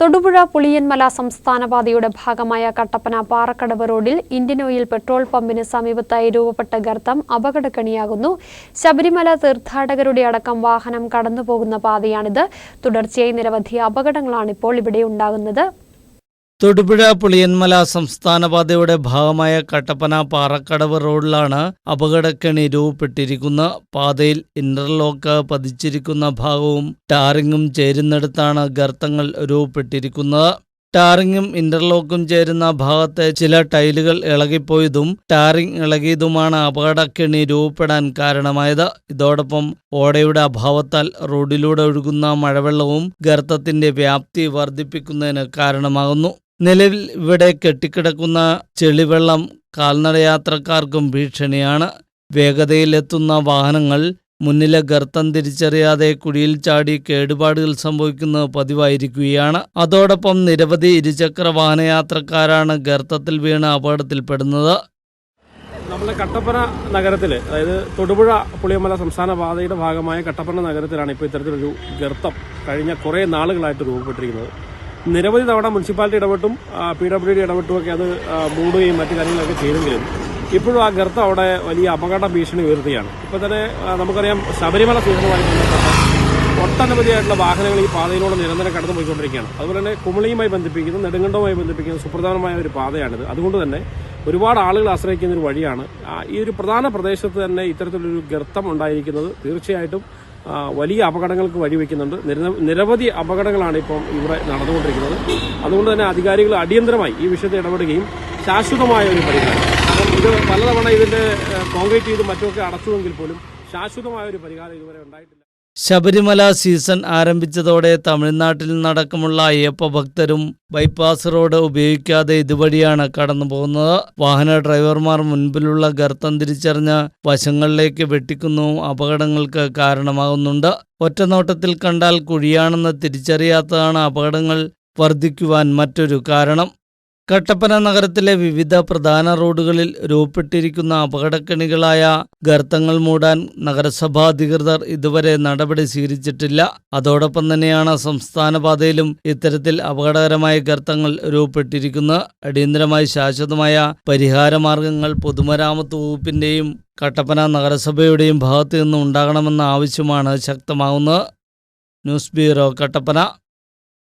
തൊടുപുഴ പുളിയൻമല സംസ്ഥാന പാതയുടെ ഭാഗമായ കട്ടപ്പന പാറക്കടവ് റോഡിൽ ഇന്ത്യൻ ഓയിൽ പെട്രോൾ പമ്പിന് സമീപത്തായി രൂപപ്പെട്ട ഗർത്തം അപകടക്കണിയാകുന്നു. ശബരിമല തീർത്ഥാടകരുടെ അടക്കം വാഹനം കടന്നുപോകുന്ന പാതയാണിത്. തുടർച്ചയായി നിരവധി അപകടങ്ങളാണ് ഇപ്പോൾ ഇവിടെ ഉണ്ടാകുന്നത്. തൊടുപുഴ പുളിയന്മല സംസ്ഥാന പാതയുടെ ഭാഗമായ കട്ടപ്പന പാറക്കടവ് റോഡിലാണ് അപകടക്കണി രൂപപ്പെട്ടിരിക്കുന്ന. പാതയിൽ ഇന്റർലോക്ക് പതിച്ചിരിക്കുന്ന ഭാഗവും ടാറിങ്ങും ചേരുന്നിടത്താണ് ഗർത്തങ്ങൾ രൂപപ്പെട്ടിരിക്കുന്നത്. ടാറിങ്ങും ഇന്റർലോക്കും ചേരുന്ന ഭാഗത്തെ ചില ടൈലുകൾ ഇളകിപ്പോയതും ടാറിങ് ഇളകിയതുമാണ് അപകടക്കെണി രൂപപ്പെടാൻ കാരണമായത്. ഇതോടൊപ്പം ഓടയുടെ അഭാവത്താൽ റോഡിലൂടെ ഒഴുകുന്ന മഴവെള്ളവും ഗർത്തത്തിന്റെ വ്യാപ്തി വർദ്ധിപ്പിക്കുന്നതിന് കാരണമാകുന്നു. നിലവിൽ ഇവിടെ കെട്ടിക്കിടക്കുന്ന ചെളിവെള്ളം കാൽനടയാത്രക്കാർക്കും ഭീഷണിയാണ്. വേഗതയിലെത്തുന്ന വാഹനങ്ങൾ മുന്നിലെ ഗർത്തം തിരിച്ചറിയാതെ കുഴിയിൽ ചാടി കേടുപാടുകൾ സംഭവിക്കുന്നത് പതിവായിരിക്കുകയാണ്. അതോടൊപ്പം നിരവധി ഇരുചക്ര വാഹനയാത്രക്കാരാണ് ഗർത്തത്തിൽ വീണ് അപകടത്തിൽപ്പെടുന്നത്. നമ്മുടെ കട്ടപ്പന നഗരത്തിൽ അതായത് തൊടുപുഴ പുളിയമല സംസ്ഥാന പാതയുടെ ഭാഗമായ കട്ടപ്പന നഗരത്തിലാണ് ഇപ്പോൾ ഇത്തരത്തിലൊരു ഗർത്തം കഴിഞ്ഞ കുറേ നാളുകളായിട്ട് രൂപപ്പെട്ടിരിക്കുന്നത്. നിരവധി തവണ മുനിസിപ്പാലിറ്റി ഇടപെട്ടും പി ഡബ്ല്യു ഡി ഇടപെട്ടും ഒക്കെ അത് മൂടുകയും മറ്റു കാര്യങ്ങളൊക്കെ ചെയ്തെങ്കിലും ഇപ്പോഴും ആ ഗർത്തം അവിടെ വലിയ അപകട ഭീഷണി ഉയർത്തുകയാണ്. ഇപ്പോൾ തന്നെ നമുക്കറിയാം ശബരിമല സീസണുമായി ബന്ധപ്പെട്ട് ഒട്ടനവധിയായിട്ടുള്ള വാഹനങ്ങൾ ഈ പാതയിലൂടെ നിരന്തരം കടന്നു പോയിക്കൊണ്ടിരിക്കുകയാണ് അതുപോലെ തന്നെ കുമളിയുമായി ബന്ധിപ്പിക്കുന്ന നെടുങ്കണ്ടവുമായി ബന്ധിപ്പിക്കുന്ന സുപ്രധാനമായ ഒരു പാതയാണിത്. അതുകൊണ്ട് തന്നെ ഒരുപാട് ആളുകൾ ആശ്രയിക്കുന്ന ഒരു വഴിയാണ് ഈ ഒരു പ്രധാന പ്രദേശത്ത് തന്നെ ഇത്തരത്തിലൊരു ഗർത്തം ഉണ്ടായിരിക്കുന്നത് തീർച്ചയായിട്ടും വലിയ അപകടങ്ങൾക്ക് വഴിവെക്കുന്നുണ്ട്. നിരവധി അപകടങ്ങളാണ് ഇപ്പം ഇവിടെ നടന്നുകൊണ്ടിരിക്കുന്നത്. അതുകൊണ്ട് തന്നെ അധികാരികൾ അടിയന്തരമായി ഈ വിഷയത്തിൽ ഇടപെടുകയും ശാശ്വതമായ ഒരു പരിഹാരം. ഇത് പലതവണ ഇതിന്റെ കോൺക്രീറ്റ് ചെയ്ത് മറ്റുമൊക്കെ അടച്ചുവെങ്കിൽ പോലും ശാശ്വതമായ ഒരു പരിഹാരം ഇതുവരെ ഉണ്ടായിട്ടില്ല. ശബരിമല സീസൺ ആരംഭിച്ചതോടെ തമിഴ്നാട്ടിൽ നിന്നടക്കമുള്ള അയ്യപ്പ ഭക്തരും ബൈപ്പാസ് റോഡ് ഉപയോഗിക്കാതെ ഇതുവഴിയാണ് കടന്നു പോകുന്നത് വാഹന ഡ്രൈവർമാർ മുൻപിലുള്ള ഗർത്തം തിരിച്ചറിഞ്ഞ് വശങ്ങളിലേക്ക് വെട്ടിക്കുന്നു. അപകടങ്ങൾക്ക് കാരണമാകുന്നുണ്ട്. ഒറ്റനോട്ടത്തിൽ കണ്ടാൽ കുഴിയാണെന്ന് തിരിച്ചറിയാത്തതാണ് അപകടങ്ങൾ വർദ്ധിക്കുവാൻ മറ്റൊരു കാരണം. കട്ടപ്പന നഗരത്തിലെ വിവിധ പ്രധാന റോഡുകളിൽ രൂപപ്പെട്ടിരിക്കുന്ന അപകടക്കണികളായ ഗർത്തങ്ങൾ മൂടാൻ നഗരസഭാ അധികൃതർ ഇതുവരെ നടപടി സ്വീകരിച്ചിട്ടില്ല. അതോടൊപ്പം തന്നെയാണ് സംസ്ഥാന പാതയിലും ഇത്തരത്തിൽ അപകടകരമായ ഗർത്തങ്ങൾ രൂപപ്പെട്ടിരിക്കുന്നത്. അടിയന്തരമായി ശാശ്വതമായ പരിഹാരമാർഗങ്ങൾ പൊതുമരാമത്ത് വകുപ്പിന്റെയും കട്ടപ്പന നഗരസഭയുടെയും ഭാഗത്തു നിന്ന് ഉണ്ടാകണമെന്ന ആവശ്യമാണ് ശക്തമാകുന്നത് ന്യൂസ് ബ്യൂറോ കട്ടപ്പന.